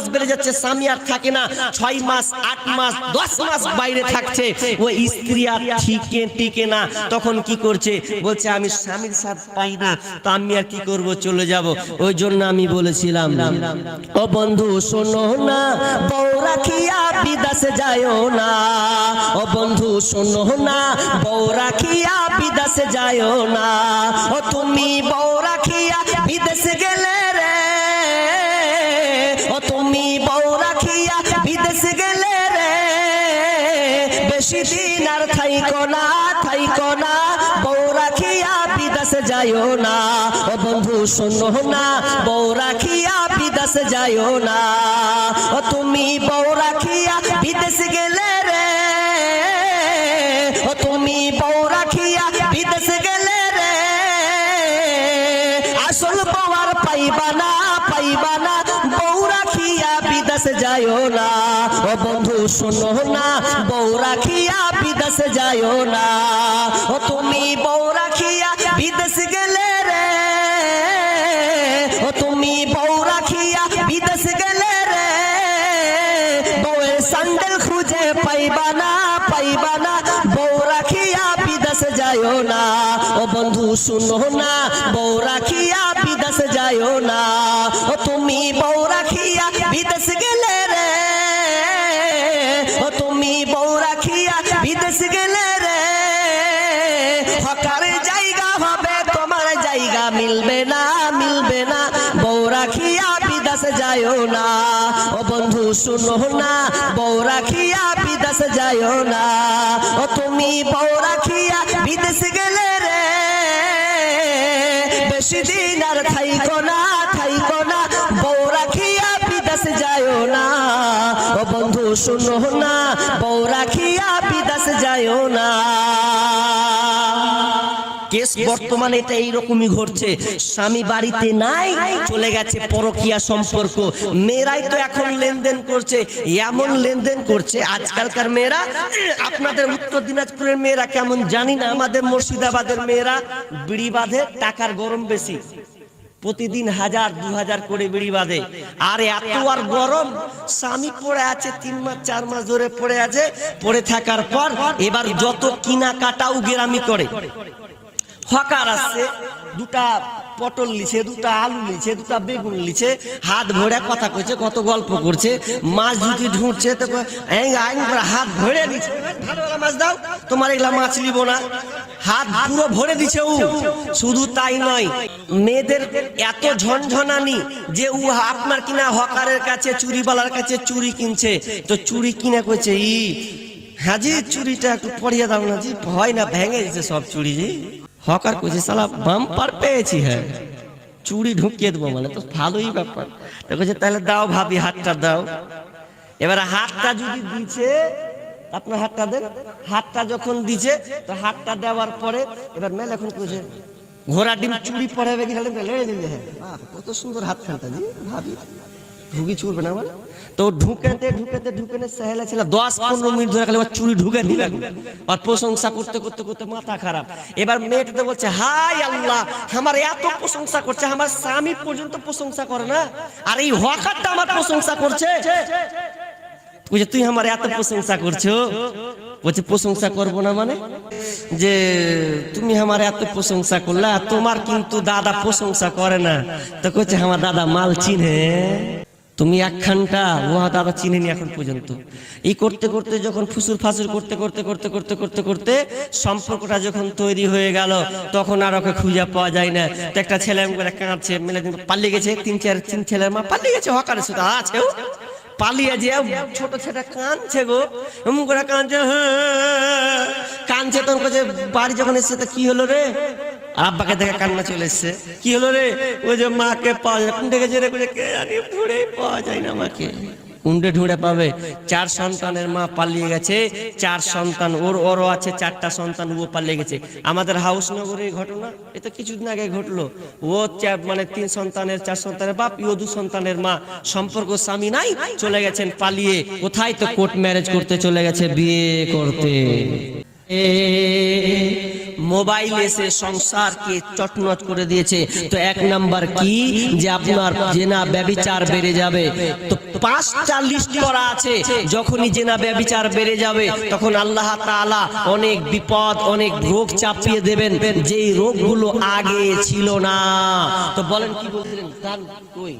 মাস বেড়ে যাচ্ছে, স্বামী আর থাকে না। ছয় মাস, আট মাস, দশ মাস বাইরে থাকছে। ও স্ত্রী আর ঠিকে, টিকে না। তখন কি করছে? বলছে, আমি স্বামীর সাথ পাই না, তা আমি আর কি করব? চলে যাব। ওই জন্য আমি বলেছিলাম, ও বন্ধু, শোনো না, বউ রাখিয়া বিদাসে যায়ও না। ও বন্ধু, শোনো না, বউ রাখিয়া বিদেশে যায়ও না। ও তুমি বউ রাখিয়া বেশি দিন আর থাইকো না থাইকো না। বউ রাখিয়া বিদেশে যাইও না। ও বন্ধু, শোনো না, বউ রাখিয়া বিদেশে যাইও না। ও তুমি বউ রাখিয়া বিদেশে গেলে রে। রাখিয়া বিদেশে যাইও না। ও বন্ধু, শোনো না, বউ রাখিয়া বিদেশে যাইও না। ও তুমি বউ রাখিয়া বিদেশে গেলে রে। ও তুমি বউ রাখিয়া বিদেশে গেলে রে। বউয়ের স্যান্ডেল খুঁজে পাইবা না পাইবা না। বউ রাখিয়া বিদেশে যাইও না। ও বন্ধু, শুনো না, বউ রাখিয়া বিদেশে যাইও না। ও তুমি বউ বিদেশে গেলে রে? ও তুমি বউ রাখিয়া বিদেশে গেলে রে? হকার জায়গা হবে, তোমার জায়গা মিলবে না মিলবে না। বউ রাখিয়া বিদেশে যাইও না। ও বন্ধু, শুনো না, বউ রাখিয়া বিদেশে যাইও না। ও তুমি বউ রাখিয়া বিদেশে গেলে রে? বেশি দিন আর থাইকো না শুনো না, বউ রাখিয়া বিদেশে যাইও না। কেস বর্তমানে এটা এইরকমই ঘটছে, স্বামী বাড়িতে নাই, চলে গেছে পরকিয়া সম্পর্ক। মেয়েরাই তো এখন লেনদেন করছে, এমন লেনদেন করছে, আজকালকার মেয়েরা, আপনাদের উত্তর দিনাজপুরের মেয়েরা কেমন জানি না, আমাদের মুর্শিদাবাদের মেয়েরা, বিড়ি বাঁধে, টাকার গরম বেশি। প্রতিদিন হাজার, দু হাজার করে বিড়ি বাঁধে। আর এত আর গরম। স্বামী পড়ে আছে, তিন মাস, চার মাস ধরে পড়ে আছে। পড়ে থাকার পর এবার যত কিনা কাটাও গেরামি করে। হকার আসছে দুটা পটল লিছে, দুটা আলু লিছে, দুটা বেগুন লিছে, হাত ভরে কথা কইছে, কত গল্প করছে, মাছ যদি ঢুঁড়ছে, তো আইন হাত ভরে দিচ্ছে মাছ দাও, তোমার এগুলা মাছ নিব না। হাত পুরো ভরে দিছে ও। শুধু তাই নয়, মেয়েদের এত ঝনঝনানি যে ও আপনার কিনা হকারের কাছে, চুরিওয়ালার কাছে চুরি কিনছে। তো চুরি কিনা কইছে, ই, হাজি, চুরিটা একটু পড়িয়ে দাও না জি হয় না, ভেঙে গেছে সব চুরি, জি। হকার কইছে সালা বাম্পার পেয়েছি হ্যাঁ। চুড়ি ঢুকিয়ে দেবো মানে তো ভালোই ব্যাপার। তো তাহলে দাও ভাবি, হাতটা দাও। এবারে হাতটা যদি দিছে, আপনার হাতটা দেন। হাতটা যখন দিছে, তো হাতটা দেওয়ার পরে এবার মেল এখন কইছে ঘোড়া ডিম চুড়ি খালি লেড়ে দিলে হ্যাঁ কত সুন্দর হাত খানটা জি, ভাবি। ঢুকি চুরবে না তো ঢুকেতে ঢুকেতে ঢুকেতে সেহেলা ছিল দশ পনেরো মিনিট ধরে খালি চুরি ঢুকে দিলে। আর প্রশংসা করতে করতে করতে মাথা খারাপ। এবার মেয়েটা তো বলছে, হাই আল্লাহ, আমার এত প্রশংসা করছে, আমার স্বামী পর্যন্ত প্রশংসা করে না? আর এই হকারটা আমার প্রশংসা করছে? বুঝে তুই আমার এত প্রশংসা করছ? বলছে, প্রশংসা করব না মানে? যে, তুমি আমার এত প্রশংসা করলা, তোমার কিন্তু দাদা প্রশংসা করে না। তো কইছে, আমার দাদা মাল চিনে। তুমি একখানটা ও দাদা চিনেনি এখন পর্যন্ত। এই করতে করতে যখন ফুসুর ফাসুর করতে করতে করতে করতে করতে করতে সম্পর্কটা যখন তৈরি হয়ে গেল, তখন আর ওকে খুঁজে পাওয়া যায় না। তো একটা ছেলে করে কাঁদছে, মেলে পালিয়ে গেছে, তিন চার, তিন ছেলের মা পালিয়ে গেছে হকারের সাথে আছেও পালিয়ে যে ছোট ছেলে কাঁদছে গো, এমন করে কাঁদছে হ্যাঁ। কাঁদছে তখন বাড়ি যখন এসছে তো কি হলো রে? আব্বাকে দেখে কান্না চলে এসছে। কি হলো রে? ওই যে মাকে পাওয়া যায়। কোন গেছে রে বলে কে জানি? ঢুড়ে পাওয়া যায় না মাকে। কুন্ডে ঢুঁড়ে পাবে? চার সন্তানের মা পালিয়ে গেছে। চার সন্তান ওর ওরও আছে চারটা সন্তান ও পালিয়ে গেছে। আমাদের হাউস নগরে এই ঘটনা এটা কিছুদিন আগে ঘটলো। ও মানে তিন সন্তানের চার সন্তানের বাপ ও দু সন্তানের মা। সম্পর্ক স্বামী নাই চলে গেছেন পালিয়ে। কোথায় তো কোর্ট ম্যারেজ করতে চলে গেছে বিয়ে করতে। এ, মোবাইল এসে সংসারকে চটনট করে দিয়েছে। তো এক নাম্বার কি? যে আপনার জেনা ব্যবিচার বেড়ে যাবে। তো পাঁচটা লিস্ট করা আছে। যখনই জেনা ব্যবিচার বেড়ে যাবে, তখন আল্লাহ তাআলা অনেক বিপদ, অনেক রোগ চাপিয়ে দেবেন। যেই রোগগুলো আগে ছিল না। তো বলেন কি বলছিলেন? কই?